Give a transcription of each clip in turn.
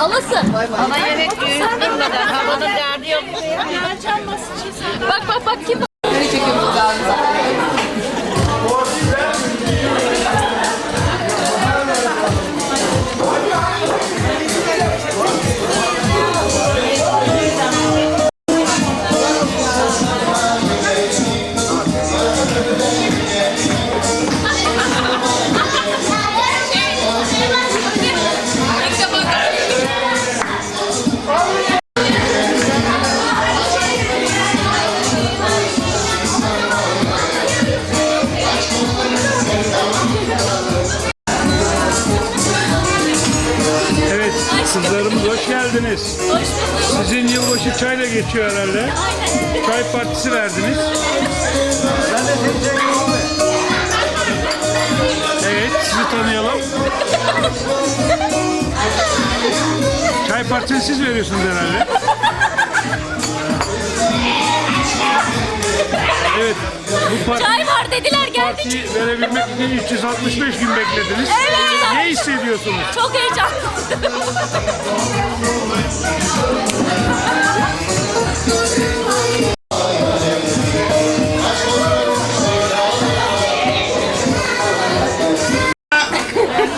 Alasın. Ama evet durmadan havada derdi yok. Bak bak bak kim? Kızlarımız hoş geldiniz. Hoş bulduk. Sizin yılbaşı çayla geçiyor herhalde. Çay partisi verdiniz. Evet, sizi tanıyalım. Çay partisini siz veriyorsunuz herhalde. Evet, bu parti, Çay var dediler geldik. partiyi verebilmek için 365 gün beklediniz. Evet. Ne hissediyorsunuz? Çok heyecanlı.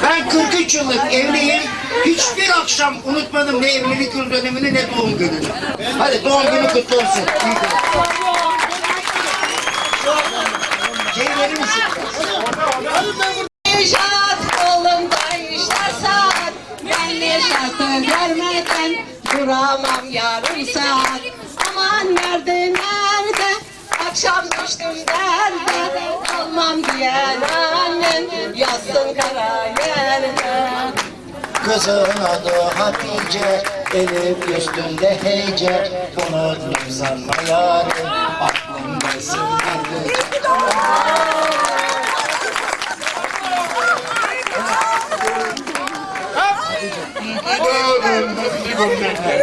Ben 43 yıllık evliyim. Hiçbir akşam unutmadım ne evlilik yıl dönemini ne doğum gününü. Hadi doğum günü kutlu olsun. İyi günler. Şey verir misin? Görmeden duramam yarım saat. Aman nerede nerede? Akşam düştüm derde. Almam diyen annem Yazsın kara yerine. Kızın adı Hatice, elif üstünde hece. Bunu sanma yarim, aklımdasın her gece.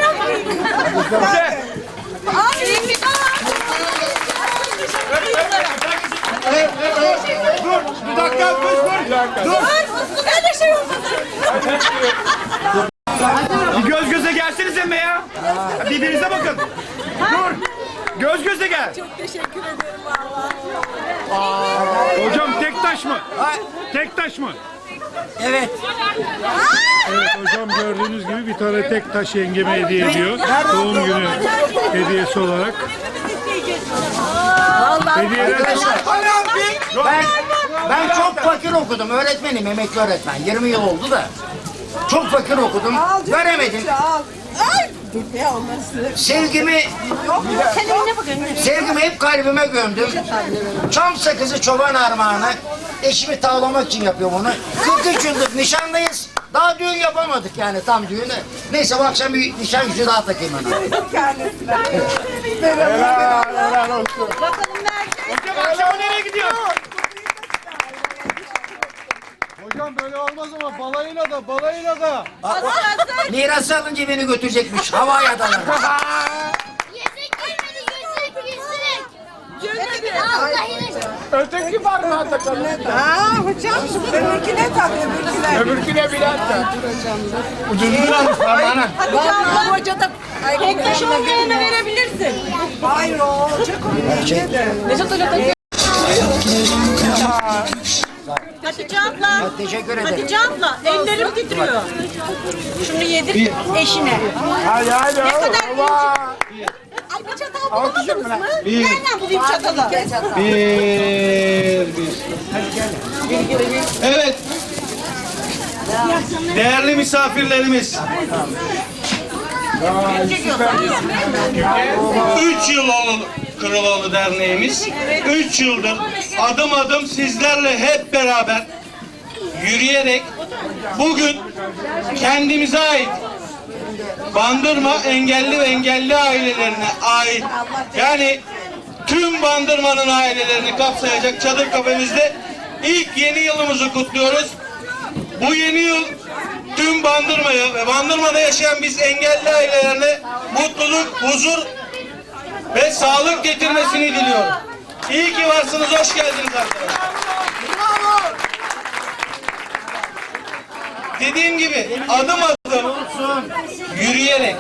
Bir göz göze gelsenize be ya. Birbirinize bakın. Dur. Göz göze gel. Hocam tek taş mı? Tek taş mı? Evet. Evet hocam gördüğünüz gibi bir tane tek taş yengeme hediye ediyor. Doğum günü hediyesi olarak. Hediyeler Ben, ben çok fakir okudum. Öğretmenim, emekli öğretmen. 20 yıl oldu da. Çok fakir okudum. Göremedim. Sevgimi Sevgimi hep kalbime gömdüm. Çam sakızı çoban armağanı. Eşimi tavlamak için yapıyorum onu. 43 yıldır nişandayız. Daha düğün yapamadık yani tam düğünü. Neyse bu akşam bir nişan yüzüğü daha takayım ben. Hocam akşam nereye gidiyor? Hocam böyle olmaz ama balayına da balayına da. Mirası alınca beni götürecekmiş. Havaya adalar. Öteki var mı Atakan'ın? Aa hocam öbürküne tak öbürküne Öbürküne Bülent de. Ucuzunu almış parmağına. Hadi canım hoca da Tek taş olmayana verebilirsin Hayır o çok Hatice abla. Teşekkür ederim. Hatice abla ellerim titriyor. Şunu yedir eşine. Hadi hadi. Ne kadar Ay bir çatal bulamadınız mı? Nereden bulayım çatalı? Bir, bir. Evet. Değerli misafirlerimiz. Üç yıl oldu Kırıloğlu Derneğimiz. Üç yıldır adım adım sizlerle hep beraber yürüyerek bugün kendimize ait Bandırma engelli ve engelli ailelerine ait yani tüm Bandırma'nın ailelerini kapsayacak çadır kafemizde ilk yeni yılımızı kutluyoruz. Bu yeni yıl tüm Bandırma'ya ve Bandırma'da yaşayan biz engelli ailelerine mutluluk, huzur ve sağlık getirmesini diliyorum. İyi ki varsınız, hoş geldiniz arkadaşlar. Dediğim gibi adım adım yürüyerek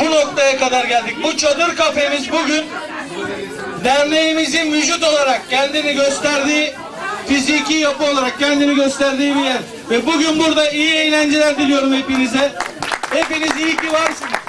bu noktaya kadar geldik. Bu çadır kafemiz bugün derneğimizin vücut olarak kendini gösterdiği fiziki yapı olarak kendini gösterdiği bir yer. Ve bugün burada iyi eğlenceler diliyorum hepinize. Hepiniz iyi ki varsınız.